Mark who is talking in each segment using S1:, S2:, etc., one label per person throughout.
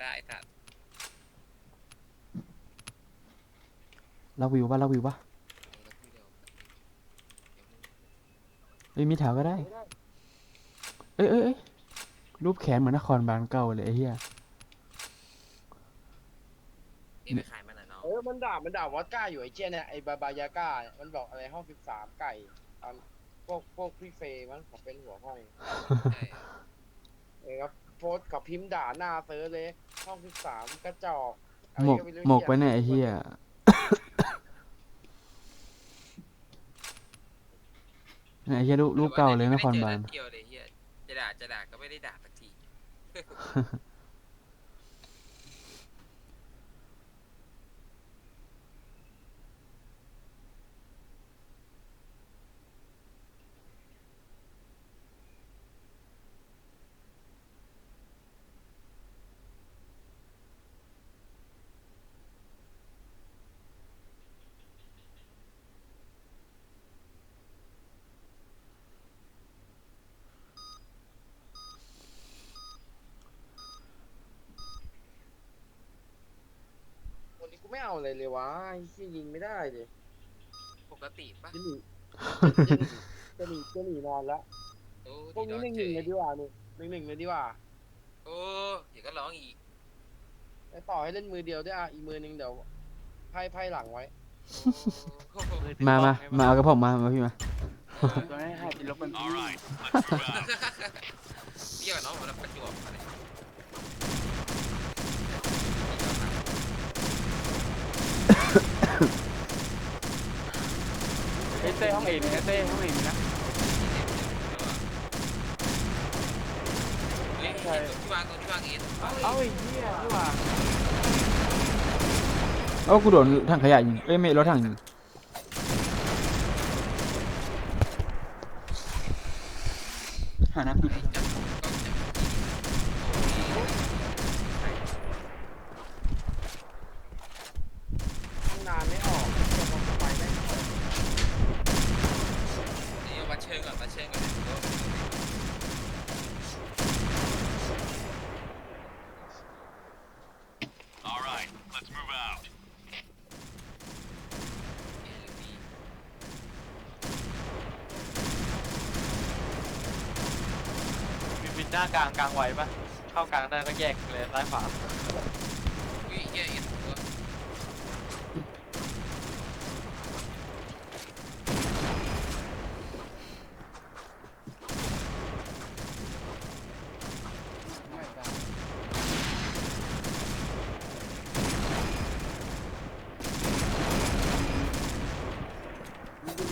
S1: ซะไอ้สัตว์
S2: เราวิวปะเราวิวปะ
S1: เออแล้วคุยเดี๋ยวเดี๋ยวมึง
S2: เอ้ยมีแถวก็ได้ เอ้ยเอ้ยเอ้ยรูปแขนเหมือนนครบาลเก่าเลยไอ้เหี้ย
S1: เอ้ยไปขายมันหน่อยน้อง
S3: เออมันด่ามันด่าวอดก้าอยู่ไอ้เจี๊ยเนี่ยไอ้บาบายาก้าเนี่ยมันบอกอะไรห้องสิบสามไก่ตอนพวกพวกพี่เฟย์มันเขาเป็นหัวห้อง
S1: ใช่
S3: เออครับ โพสต์กับพิมพ์ด่าหน้าเซิร์ชเลยห้องสิบสามกระจอกอะไร
S2: หมก
S3: ไรู้
S2: หมกไปเนี่ยไอ้เหี้ยเนี่ยไอ้เหี้ยรูปรูปเก่าเลยนครบาล
S1: ไม่ได้เจอนัดเดียวเลยเฮียจะด่าจะด่าก็ไม่ได้ด่าสักที
S3: กูไม่เอาอะไรเลยวะไอ้ที่ยิงไม่ได้เลย
S1: ปกติปะ
S3: จะหนีจะหนีจะหนีนอนละ
S1: โอ้
S3: พวกนี้หนึ่งหนึ่งเลยดีกว่านี่หนึ่งหนึ่งเลยดีกว่า
S1: โอ้เดี๋ยวก็ร้องอีก
S3: ไอ้ต่อให้เล่นมือเดียวด้วยอะอีกมือหนึงเดี๋ยวไพ่ไพ่หลังไว้
S1: โอ้โห
S2: มามามาเอากระผมมา มาพี่มา
S4: ตัวนี้ให้ลบเป็น
S5: All right, let's move out.
S1: เกี่ยวกับน้องมันประจวบอะไร
S4: เต้เต้ห้องเอ็นนะเต้ห้องเอ็นนะ
S1: เฮ้ยตัวที่วางตัวที่วางเอ็น
S4: เอ้าไอ้เหี้ยนี่หว่า
S2: เอ้ากูโดนถังขยะยิงเอ้ยไม่รถถังยิงหาน้ำกิน
S1: จับกล้องจับ
S3: ตั้งนานไม่ออกจะบอกไปได้
S1: นี่ วัดเชิงก่อนวัดเชิงก่อนเดี๋ยว
S5: All right, let's move out.
S1: เอหรือบี
S4: มีบินหน้ากลางกลางไหวปะเข้ากลางได้ก็แยกเลยซ้ายขวา
S1: อุ้ยเฮียเอ็นตัว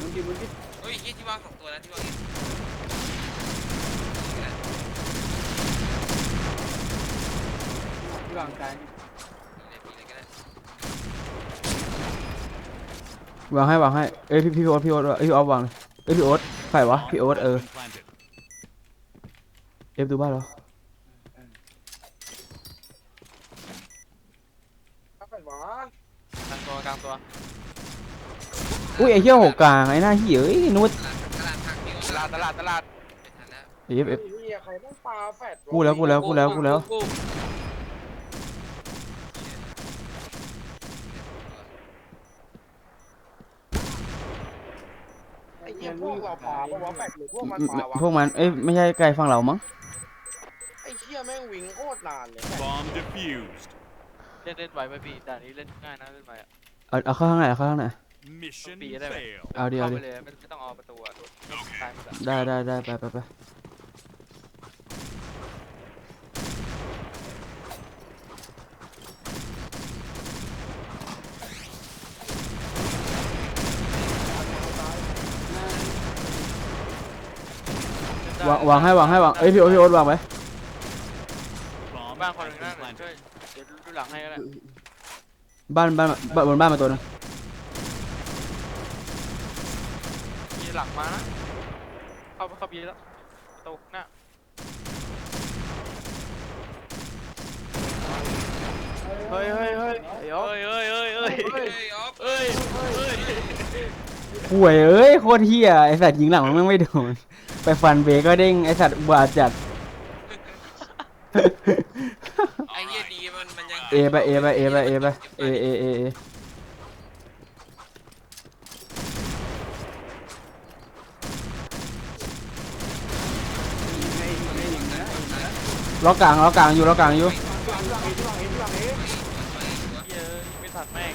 S4: มึงดิมึงดิ
S1: เฮ้ยเฮียที่วางสองตัวนะที่วางเอ็น
S4: ที่วางกลาง
S1: เลยปีเลยก็ได้
S2: วางให้วางให้ เอ้ยพี่พี่โอ๊ตพี่โอ๊ตเอ้ยพี่ออฟวางเลยเอ้ยพี่โอ๊ตใครวะพี่โอ๊ตเออ
S5: Been planted.
S2: เอฟดูบ้านเหรอ
S3: ถ้าเกิดวะ
S4: กลางตัวกลางตัว
S2: อุ้ยไอ้เหี้ยหกกลางไอ้หน้าเหี้ยเอ้ยนุช
S1: ตลาดตลาดผักเดียว
S4: ตลาดตลาดตลาด
S1: ไม่ทันแล้ว
S2: เอฟเอฟ
S3: ไอ้เหี้ยใครต้องปาแฟดะ
S2: กูแล้วกูแล้วกูแล้วกูแล้ว
S3: ไอ้เหี้ย พวกเราปาเพราะว่าแฟดหรือพวกมัน
S2: ไม่
S3: ปาวะ
S2: พวกมัน เอ้ย ไม่ใช่ไกลฝั่งเรามั้ง
S3: ไอ้เหี้ยแม่งวิ่งโคตรนานเลย
S5: Bomb defused.
S4: เล่นเล่นไหวไหมพี่ด่านนี้เล่นง่ายนะเล่นไหวอะ
S2: เอาเอาเข้าข้างในเอาเข้าข้างใน
S5: Mission
S4: Be there.
S5: failed.
S2: เอาดิเอา
S4: เข้า
S2: ดิ
S4: ไปเลยไม่ไม่ต้องเอาประตูอะโดนตายหมดอะ
S2: ได้ได้ได้ไปไปไป วางวางให้วางให้วางเอ้ยพี่โอ๊ตพี่โอ๊ตวางไว้
S5: Bomb
S4: บ้านคนห
S5: has
S4: นึงนั่น
S5: been
S4: ช่วย
S5: planted.
S4: เดี๋ยวดูหลังให้ก็ได้
S2: บ้านบ้านบ้านบนบ้านมาตัวหนึง
S4: มีหลังมานะเข้าเข้าบีแล้วประตูหน้าเฮ้ยเฮ้ยเฮ้ยเฮ้ยเฮ้ยเฮ้ยเฮ้ย
S1: เฮ้ยออฟ
S4: เฮ้ยเฮ้ย
S2: ห่วยเอ้ยโคตรเฮียไอสัตว์ยิงหลังมันไม่โดน ไปฟันเบรกก็เด้งไอสัตว์บาดจัด
S1: ไอ้เหี้ยดีบีมันมันยัง
S2: เอไปเอไปเอไปเอไปเอเอเอเอ
S6: ให้ให้ยิงนะยิงนะ
S2: ล็อกกลางล็อกกลางอยู่ล็อกกลางอยู่
S6: ที่วางที่วางเอที่วางเอที่วางเอ
S4: เหี้ยอะไม่ทันแม่ง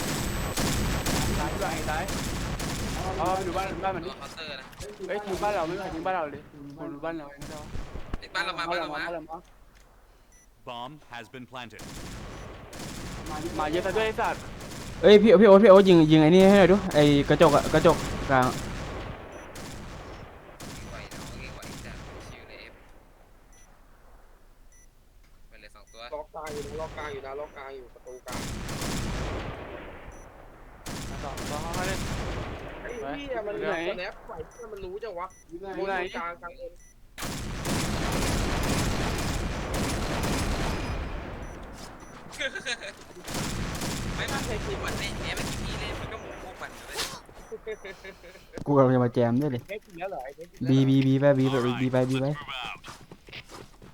S6: ซ้ายที่วางเอซ้าย อ๋อไปดูบ้านบ้านมัน
S1: ตั
S6: ดิ
S1: วเคาน์เตอร์นะ
S6: เอ้ยถึงบ้านเราไม่ใช่ถึงบ้านเราเลยดูบ้านเราเองก็ได้
S1: เด็กบ้านเรามาบ้านเรามา
S6: บ้านเรามา
S5: Bomb has been planted.
S6: มาเยอะซะด้วยไอ้สัตว์
S2: เอ้ยพี่พี่โอ๊ตพี่โอ๊ตยิงยิงไอ้นี่ให้หน่อยดูไอ้กระจกอะกระจกกลาง
S1: ไหวน้องเองไหวจัดชิวเลยไปเลยสองตัว
S3: ล็อกกลางอยู่นะล็อกกลางอยู่นะล็อกกลางอยู่ประตูกลาง
S4: สองสองเขาเล่น
S3: ไอ้เหี้ยมันสแนปไหวเพื่อนมันรู้จังวะ
S6: อยู่ไหน
S3: บนกลางกลางเอ็น
S1: ไม่มันเคยคิดมันในแง่เมื่อกี้พี่เล่นมันก็หมุนพวกมันเลย
S2: กูกำลังจะมาแจมด้วยเลย
S3: เทสจริงแล้วเหรอไอ้เทสจริงแล้ว
S2: บีบีบีไปบีไป
S5: All right,
S2: บีไปบีไป
S5: let's move out.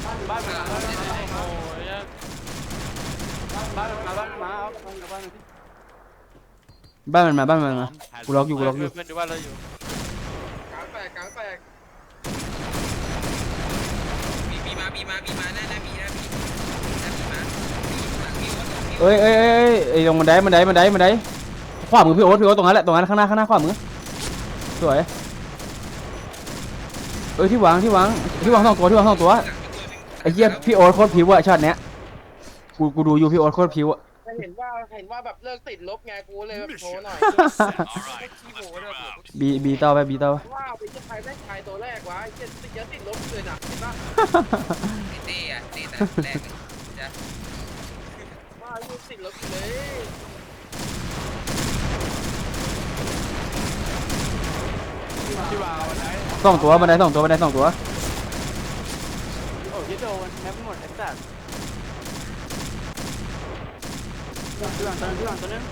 S6: บ้านบ้านมันมาบ้านมันมา
S4: โอ้ยยัง
S6: บ้านมันมาบ้านมันมาเอาบ้านกับบ้านมันที่
S2: บ้านมันมาบ้านมันมา
S5: Bomb has
S2: กูล็อกอยู่กู
S5: been
S2: ล็อกอยู่
S4: เพื่อนดูว่าเราอยู่
S3: กลางแตกกลางแตก
S1: มีมีมามีมามีมาหน้าหน้ามีหน้ามีหน้ามีมามีหลังมีวัดมี
S2: เอ้ยเอ้ยเอ้ยเอ้ยไอ้ตรงบันไดบันไดบันไดบันไดขวามือพี่โอ๊ตพี่โอ๊ตตรงนั้นแหละตรงนั้นข้างหน้าข้างหน้าขวามือสวยเอ้ยที่วางที่วางที่วางสองตัวที่วางสองตัว
S1: หลังเป็นตัวหนึง
S2: ไอ้เหี้ยพี่โอ๊ตโคตรผิวอะช็อตเนี้ยกูกูดูอยู่พี่โอ๊ตโคตรผิวอะ
S3: เห็นว่าเห็นว่าแบบเลิกติดลบไงกูเลยแบบโชว์หน่อย
S5: All right, let's move out.
S2: บีบีต่อไปบีต่อไป
S3: ว่าไปที่ใครแม่งใครตัวแรกวะไอ้เหี้ยติดเยอะติดลบเลยนะเห็นปะ
S1: ไอ้เต้อะเต้แต่แรกเลยจะ
S3: ว่าไอ้เหี้ยติดลบอยู่เลย
S6: ที่วางเอาไว้ไหน
S2: สองตัวบันไดสองตัวบันไดสองตัว
S6: โอ้ยโดนแนบหมดไอ้สัตว์ ที่วางตัวนึงที่วางตัวนึง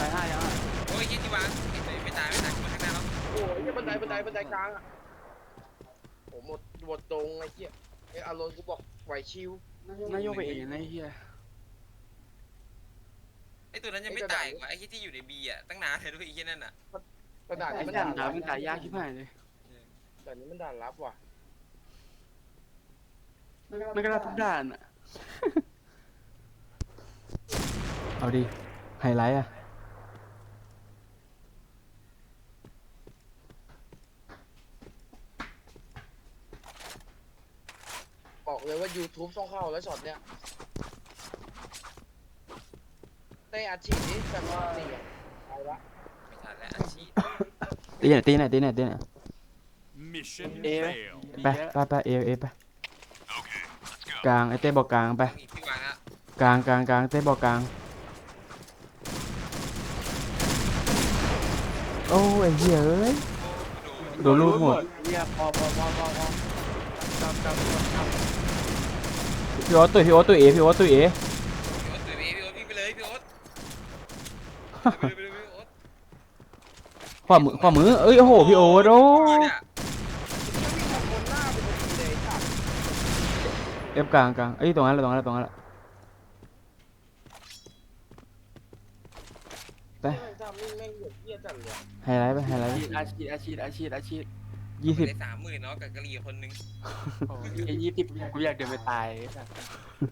S6: ตายห้ายังอะ
S1: โอ้ยยี่ที่วางเห็นไม่ตายไม่ตายมาข้างหน้าแล้ว
S3: โอ้ยเหี้ยบันไดบันไดบันไดกลางอะโอ้หมดหมดตรงไอ้เหี้ยไอ้อารมณ์กูบอกไหวชิวนา
S6: ยกไปเองนะไอ้เหี้ย
S1: ไอ้ตัวนั้นยังไม่ตายกว่ะไอ้ที่ที่อยู่ในบีอะตั้งนานเลยด้วยไอ้เที่นั่นอะ
S3: กระดาษ
S6: ไอ้
S3: นี้มันด่าน
S6: ดา
S3: รับ
S6: มันตายยากชิบหายเลย
S3: แต่นี้มันด่านรับว่ะ
S6: มันก็รับทุกด่านอะ
S2: เอาดิ ไฮไลท์อะ
S3: บอกเลยว่า YouTube ต้องเข้าแล้วช็อตเนี้ยเต้อาชีพนี้แบบว่านี่อะไปละ
S1: ไม่ทันแล้วอาชีพ
S2: ตีไหนตีไหนตีไหนตีไหน
S5: Mission
S6: Eh.
S5: failed.
S2: ไปไปไปเอเอไป
S5: Okay, let's go.
S2: กลางไอ้เต้บอกกลางไป
S1: มีพี่วางแล้ว
S2: กลางกลางกลางเต้บอกกลาง โอ้ยไอ้เหี้ยเอ้ย
S1: โอ้โห
S2: โดนลูกหมด
S6: เหี้ยพอพอพอพอพอจับจับจับจับ
S2: พี่โอ๊ตตุยพี่โอ๊ตตุยเอพี่โอ๊ตตุยเอ
S1: พี่โอ๊ตตื่นไปพี่โอ๊ตวิ่งไปเลยพี่โอ๊ตไปเลยไปเลยพี่โอ๊ต
S2: ขวามือขวามือเอ้ยโอ้โหพี่โอ๊ตโอ้
S1: เนี่ย
S3: จะวิ่งมาคนหน้าเป็นคนดีเลยค่ะ
S2: เอฟกลางกลางเอ้ยตรงนั้นแหละตรงนั้นแหละตรงนั้นแหละไป
S3: แม่งทำนี่แม่งเหยียดเหี้ยจัดเลย
S2: ไฮไลท์ไปไฮไลท์
S6: อาชีพอาชีพอาชีพอาชีพ
S2: ยี่สิบ
S1: ได้สามหมื่นเนาะกับกะหรี่คนหนึง
S6: โอ้ยไอ้ยี่สิบกูอยากเดินไปตาย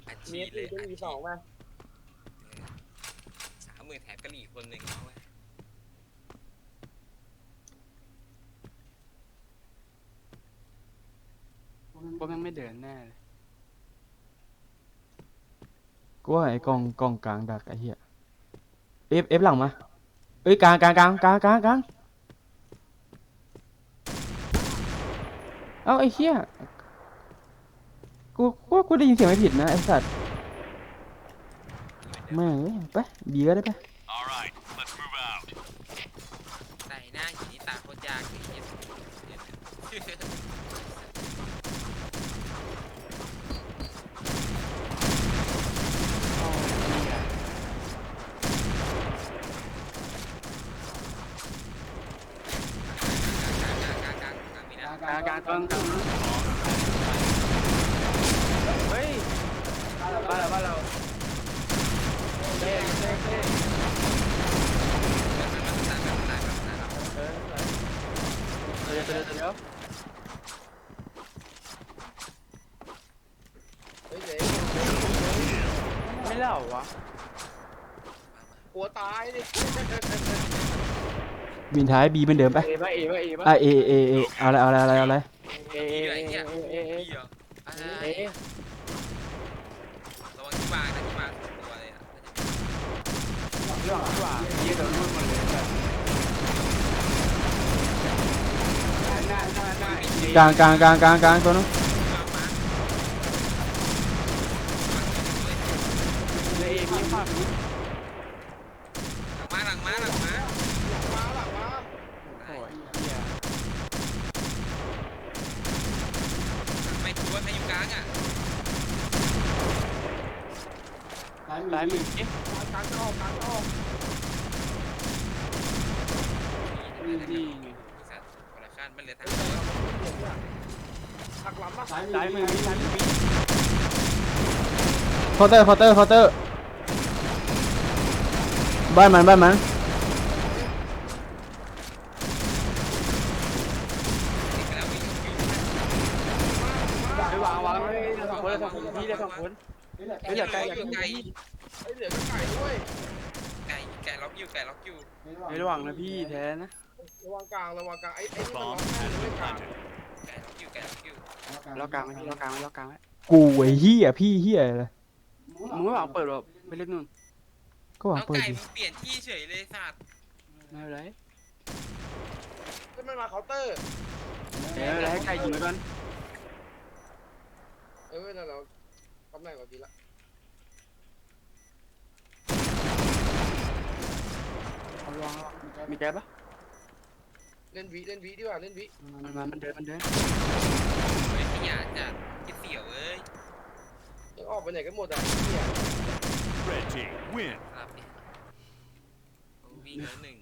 S1: อา
S3: เมี
S1: ชี
S3: ย
S1: พเล
S3: ตี
S1: ย
S3: ก็มีสองมา
S1: สามหมื่นแถมกะหรี่คนหนึงเอาไว้
S6: พวกมันไม่เดินแน่เลย
S2: กูว่าไอ้กองกองกลางดักไอ้เหี้ยเอฟเอฟหลังมา เอ้ยกลางกลางกลางกลางกลางกลางเอ้าไอ้เหี้ยกูกูว่ากูได้ยินเสียงไม่ผิดนะไอ้สัตว์แม่งเอ้ยไปบีก็ได้ไป
S5: All right, let's move out.
S1: ใส่หน้าหินนี่ตาโคตรยากเลยเหี้ย
S6: ลางกลางตรงกลางเฮ้ยบ้านเราบ้านเราเต้เต้เต้
S1: มันมันมันตายมันตายมันตาย
S6: เออเดี๋ยวเดี๋ยวเดี๋ยว
S3: เฮ้ยเจ๊
S6: ไม่เล่าวะ
S3: หัวตายดิ
S2: บินท้ายบีเหมือนเดิมไป
S6: เอป่ะเอป่ะเอป่ะ
S2: อะเอเอเอเอาอะไรเอาอะไรเอาอะไร เอาอะ
S6: เอ
S1: มี
S6: เอ
S1: อะไร
S6: เอ
S1: เนี่ย
S6: เอเอเอ
S1: มีเหรออะไร
S6: เอ
S1: ระวังที่วางนะที่วางตัวเลยอะ
S6: เรื่องที่ว่าเยอะโดนรุ่นหมดเลยแบบหน้าหน้าหน้าก
S2: ลางกลางกลางกลางกลางตัวนึง
S1: วางมา
S6: เอมีภาพนี้
S1: หลังมาหลังมาหลังมา
S3: มาหลังมา
S6: โอ้ยเหี้ย
S1: ไม่ชัวร์ใครอยู่กลางอะ
S6: ซ้ายมือเอ๊ะ
S3: กลางจะออกกลางจะออก
S6: นี่
S1: สัตว์คนละขั้นมันเหลือทาง
S3: หักหลังมา
S6: ซ้ายมือมีซ้ายมือมี
S2: เคาน์เตอร์เคาน์เตอร์เคาน์เตอร์บ้านมันบ้านมัน
S1: ติดไปแล้ววิ่งอยู่
S6: ไปวางวางเลยสองคนเลยสองคนพี่เลยสองคนเฮ้ยเหลือไกลเหลือ
S1: อยู่
S6: ไก
S1: ไก่
S6: ล
S3: เฮ้ยเห ลือก็ไก่ด้วย
S1: ไก่ไก่ล็อกอยู่ไก่ล็อกอยู่
S6: ไม่ระวังนะพี่แท้นะ
S3: ระวังกลางระวังกลางไอ้ไอ้นี่มันล็อก
S5: Bomb
S3: แม่
S5: has
S3: เลย
S5: been
S3: กลาง
S5: planted.
S1: ไก่ล็อกอยู่ไก่ล็อกอยู่
S6: ล็อกกลางไว้พี่ล็อกกลางไว้ล็อกกลางไว้
S2: กูไอ้เหี้ยพี่เหี้ยอะไร
S6: มึงไม่วางเปิดหรอไปเล่นนู่น
S2: ก็วาง
S1: เอา
S2: เปิด
S1: ไก่
S2: ดิ
S1: มึงเปลี่ยนที่เฉยเลยสัตว์
S6: ไม่เป็นไร
S3: ก็มันมาเคาน์เตอร์
S6: เดี๋ยวอะไรให้ไก่ยิงไปก่อน
S3: เออนั่นเราตำแหน่งเราดีละ
S6: เอาระวังระวังมีแก๊สปะ
S3: เล่นวีเล่นวีดีกว่าเล่นวี
S6: มันมามันเดินมันเดิน
S1: เฮ้ยขยะจัดคิดเสียวเอ้ย
S3: ยังออกไปไหนกันหมดอะเนี่ย
S5: Red team win.
S1: ครับเนี่ยโอ้วิ่งแล้วหนึ่ง